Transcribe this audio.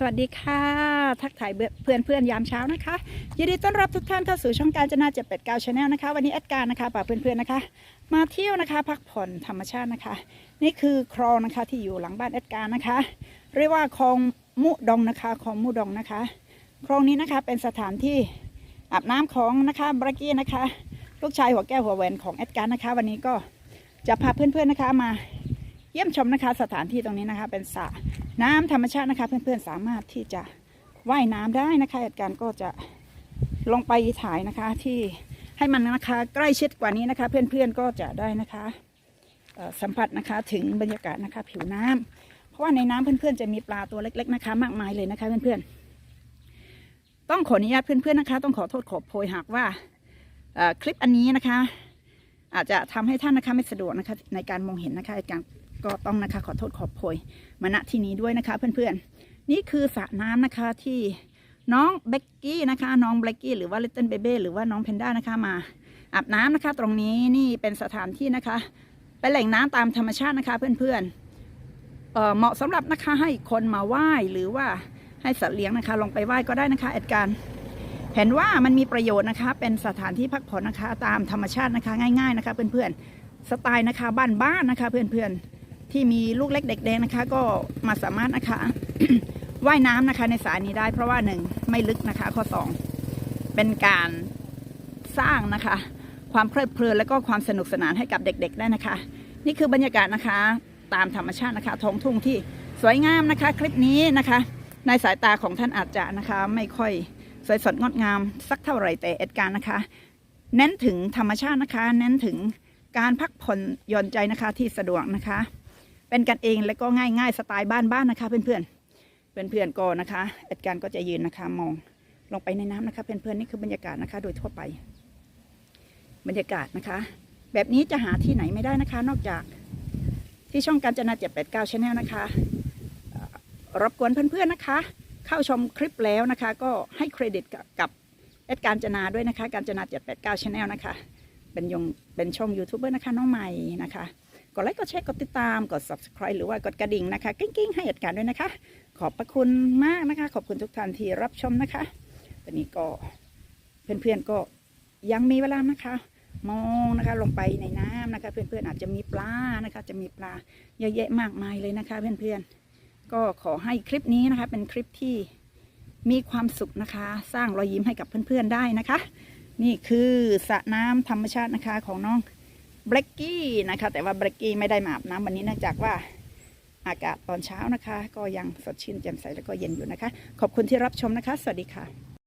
สวัสดีค่ะ ทักทายเพื่อนเพื่อนยามเช้านะคะยินดีต้อนรับทุกท่านเข้าสู่ช่องการจนา789 Channel นลนะคะ วันนี้แอดการนะคะป่าเพื่อนๆนะคะ มาเที่ยวนะคะ พักผ่อนธรรมชาตินะคะ นี่คือคลองนะคะที่อยู่หลังบ้านแอดการนะคะ เรียกว่าคลองมุดองนะคะคลองมุดองนะคะคลองนี้นะคะเป็นสถานที่อาบน้ำของนะคะบรากี้นะคะ ลูกชายหัวแก้วหัวแหวนของแอดการนะคะ วันนี้ก็จะพาเพื่อนๆนะคะมา ยี่ยมชมนะคะ สถานที่ตรงนี้นะคะ เป็นสระน้ำธรรมชาตินะคะ เพื่อนๆสามารถที่จะว่ายน้ำได้นะคะเหตุการณ์ก็จะลงไปถ่ายนะคะที่ให้มันนะคะ ใกล้ชิดกว่านี้นะคะ เพื่อนๆก็จะได้นะคะสัมผัสนะคะถึงบรรยากาศนะคะ ผิวน้ำเพราะว่าในน้ำเพื่อนๆจะมีปลาตัวเล็ก ๆนะคะ มากมายเลยนะคะ เพื่อนๆต้องขออนุญาตเพื่อนๆนะคะ ต้องขอโทษขอโพยหากว่าคลิปอันนี้นะคะ อาจจะทำให้ท่านนะคะไม่สะดวกนะคะในการมองเห็นนะคะเหตุการณ์ ก็ต้องนะคะขอโทษขอโพยมาณที่นี้ด้วยนะคะ เพื่อนๆ นี่คือสระน้ำนะคะที่น้องเบกกี้นะคะ น้องเบกกี้หรือว่าลิตเติ้ลเบเบ้หรือว่าน้องเพนด้านะคะมาอาบน้ำนะคะ ตรงนี้นี่เป็นสถานที่นะคะ เป็นแหล่งน้ำตามธรรมชาตินะคะ เพื่อนๆเอ่อเหมาะสำหรับนะคะให้คนมาไหว้หรือว่าให้สัตว์เลี้ยงนะคะ ลงไปไหว้ก็ได้นะคะเอ็ดการเห็นว่ามันมีประโยชน์นะคะ เป็นสถานที่พักผ่อนนะคะ ตามธรรมชาตินะคะ ง่าย ๆนะคะ เพื่อนๆสไตล์นะคะบ้านๆนะคะ เพื่อนๆ ที่มีลูกเล็กเด็กแดงนะคะ ก็มาสามารถนะคะว่ายน้ำนะคะในสายนี้ได้ เพราะว่าหนึ่งไม่ลึกนะคะ ข้อสองเป็นการสร้างนะคะ ความเพลิดเพลินและก็ความสนุกสนานให้กับเด็ก ๆ ได้นะคะ นี่คือบรรยากาศนะคะ ตามธรรมชาตินะคะ ท้องทุ่งที่สวยงามนะคะ คลิปนี้นะคะ ในสายตาของท่านอาจจะนะคะ ไม่ค่อยสวยสดงดงามสักเท่าไหร่แต่เอ็ดการนะคะ เน้นถึงธรรมชาตินะคะ เน้นถึงการพักผ่อนหย่อนใจนะคะที่สะดวกนะคะ เป็นกันเองและก็ง่ายง่ายๆสไตล์บ้านๆนะคะเพื่อนๆเพื่อนๆก็นะคะเอ็ดการก็จะยืนนะคะมองลงไปในน้ำนะคะเพื่อนๆนี่คือบรรยากาศนะคะ โดยทั่วไป บรรยากาศนะคะ แบบนี้จะหาที่ไหนไม่ได้นะคะ นอกจากที่ช่องการจนา789 Channel นลนะคะรบกวนเพื่อนๆนะคะ เข้าชมคลิปแล้วนะคะ ก็ให้เครดิตกับกับเอ็ดการจนาด้วยนะคะ การจนา789 Channel นะคะ เป็นยงเป็นช่องยูทูบเบอร์นะคะน้องใหม่นะคะกดไลค์กดแชร์กดติดตามกด subscribe หรือว่ากดกระดิ่งนะคะกิ้งๆให้เหตุการด้วยนะคะ ขอบพระคุณมากนะคะ ขอบคุณทุกท่านที่รับชมนะคะวันนี้ก็เพื่อนๆก็ยังมีเวลานะคะมองนะคะลงไปในน้ำนะคะ เพื่อนๆอาจจะมีปลานะคะ จะมีปลาเยอะแยะมากมายเลยนะคะ เพื่อนๆก็ขอให้คลิปนี้นะคะ เป็นคลิปที่มีความสุขนะคะ สร้างรอยยิ้มให้กับเพื่อนๆได้นะคะ นี่คือสระน้ำธรรมชาตินะคะของน้องเบรกกี้นะคะ แต่ว่าเบรกกี้ไม่ได้มาอาบน้ำวันนี้เนื่องจากว่าอากาศตอนเช้านะคะ ก็ยังสดชื่นแจ่มใสแล้วก็เย็นอยู่นะคะ ขอบคุณที่รับชมนะคะ สวัสดีค่ะ